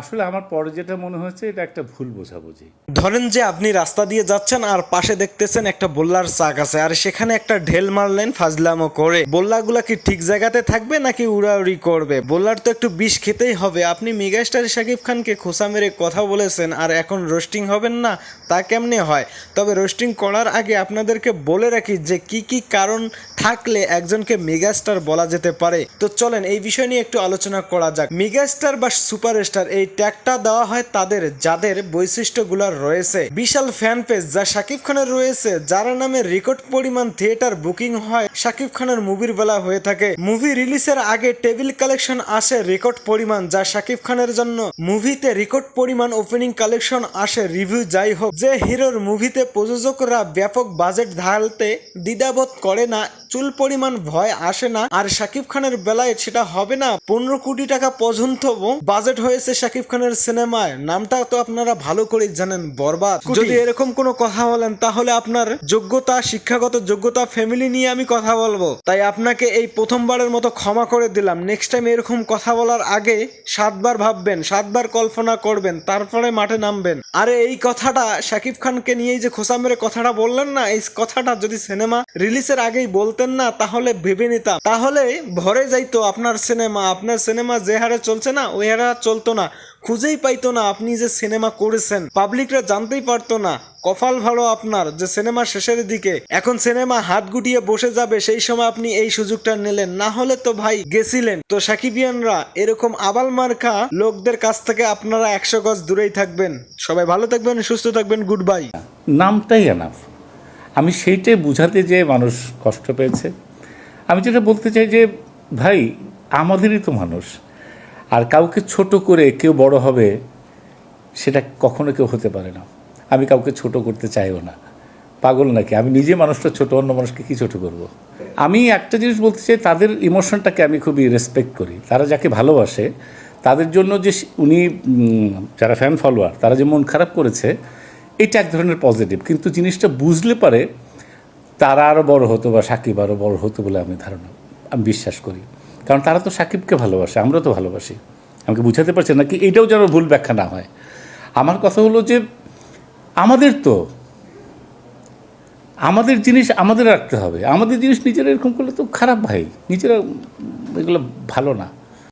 আসলে আমার পরে যেটা মনে হচ্ছে এটা একটা ভুল বোঝাবুঝি। ধরেন যে আপনি রাস্তা দিয়ে যাচ্ছেন আর পাশে দেখতেছেন একটা বোল্লার চাক আছে, আর সেখানে একটা ঢেল মারলেন ফাজলামো করে। বোল্লাগুলা কি ঠিক জায়গাতে থাকবে নাকি উড়াউড়ি করবে? বোল্লার তো একটু বিষ খেতেই হবে। আপনি মেগাস্টার শাকিব খানকে খোসা মেরে কথা বলেছেন, আর এখন রোস্টিং হবেন না, তা কেমনে হয়? তবে রোস্টিং করার আগে আপনাদেরকে বলে রাখি যে কি কি কারণ থাকলে একজনকে মেগাস্টার বলা যেতে পারে। তো চলেন, এই বিষয় নিয়ে একটু আলোচনা করা যাক। মেগাস্টার বা সুপারস্টার, এই ট্যাগটা দেওয়া হয় তাদের, যাদের বৈশিষ্ট্যগুলো রয়েছে। বিশাল ফ্যান পেজ যা শাকিব খানের রয়েছে, যার নামে রেকর্ড পরিমাণ থিয়েটার বুকিং হয়, শাকিব খানের মুভির বেলা হয়ে থাকে। মুভি রিলিজের আগে টেবিল কালেকশন আসে রেকর্ড পরিমাণ, যা শাকিব খানের জন্য। মুভিতে রেকর্ড পরিমাণ ওপেনিং কালেকশন আসে রিভিউ যাই হোক, যে হিরোর মুভিতে প্রযোজকরা ব্যাপক বাজেট ঢালতে দ্বিধাবোধ করে না, চুল পরিমাণ ভয় আসে না, আর শাকিব খানের বেলায় সেটা হবে না। পনেরো কোটি টাকা পর্যন্ত বাজেট হয়েছে শাকিব খানের সিনেমায় নামটা তো আপনারা ভালো করে জানেন বরবাদ। যদি এরকম কোনো কথা বলেন তাহলে আপনার যোগ্যতা শিক্ষাগত যোগ্যতা ফ্যামিলি নিয়ে আমি কথা বলব। তাই আপনাকে এই প্রথমবারের মতো ক্ষমা করে দিলাম। নেক্সট টাইম এরকম কথা বলার আগে সাতবার ভাববেন সাতবার কল্পনা করবেন তারপরে মাঠে নামবেন। আরে এই কথাটা শাকিব খানকে নিয়েই যে খোসা মেরে কথাটা বললেন না এই কথাটা যদি সিনেমা রিলিজের আগেই বলতেন না তাহলে ভেবে নিতাম। তাহলে ভরে যাইতো আপনার সিনেমা। আপনার সিনেমা যে হারে চলছে না ওই হারে চলতো না। খুঁজেই পাইতো না আপনি যে সিনেমা করেছেন। পাবলিকরা জানতেই পারতো না। কপাল ভালো আপনার যে সিনেমা শেষের দিকে। এখন সিনেমা হাত গুটিয়ে বসে যাবে, সেই সময় আপনি এই সুযোগটা নিলেন। না হলে তো ভাই গেছিলেন। তো সাকিবিয়ানরা, এরকম আবাল মার্কা লোকদের কাছ থেকে আপনারা একশো গজ দূরেই থাকবেন। সবাই ভালো থাকবেন, সুস্থ থাকবেন গুড বাই নামটাই এনাফ আমি সেইটাই বুঝাতে যে মানুষ কষ্ট পেয়েছে। আমি যেটা বলতে চাই যে, ভাই, আমাদেরই তো মানুষ। আর কাউকে ছোট করে কেউ বড় হবে, সেটা কখনো কেউ হতে পারে না। আমি কাউকে ছোট করতে চাইও না। পাগল নাকি? আমি নিজে মানুষটা ছোট, অন্য মানুষকে কি ছোট করব। আমি একটা জিনিস বলতে চাই, তাদের ইমোশনটাকে আমি খুবই রেসপেক্ট করি। তারা যাকে ভালোবাসে, তাদের জন্য যে উনি যারা ফ্যান ফলোয়ার তারা যে মন খারাপ করেছে, এটা এক ধরনের পজিটিভ কিন্তু জিনিসটা বুঝলে পারে, তারা আরও বড় হতো বা সাকিব আরও বড় হতো বলে আমি ধারণা আমি বিশ্বাস করি। কারণ তারা তো সাকিবকে ভালোবাসে আমরা তো ভালোবাসি। আমাকে বুঝাতে পারছে না কি এটাও যেন ভুল ব্যাখ্যা না হয়। আমার কথা হলো যে, আমাদের তো, আমাদের জিনিস আমাদের রাখতে হবে। আমাদের জিনিস নিজেরা এরকম করলে তো খারাপ ভাই, নিজেরা এগুলো ভালো না।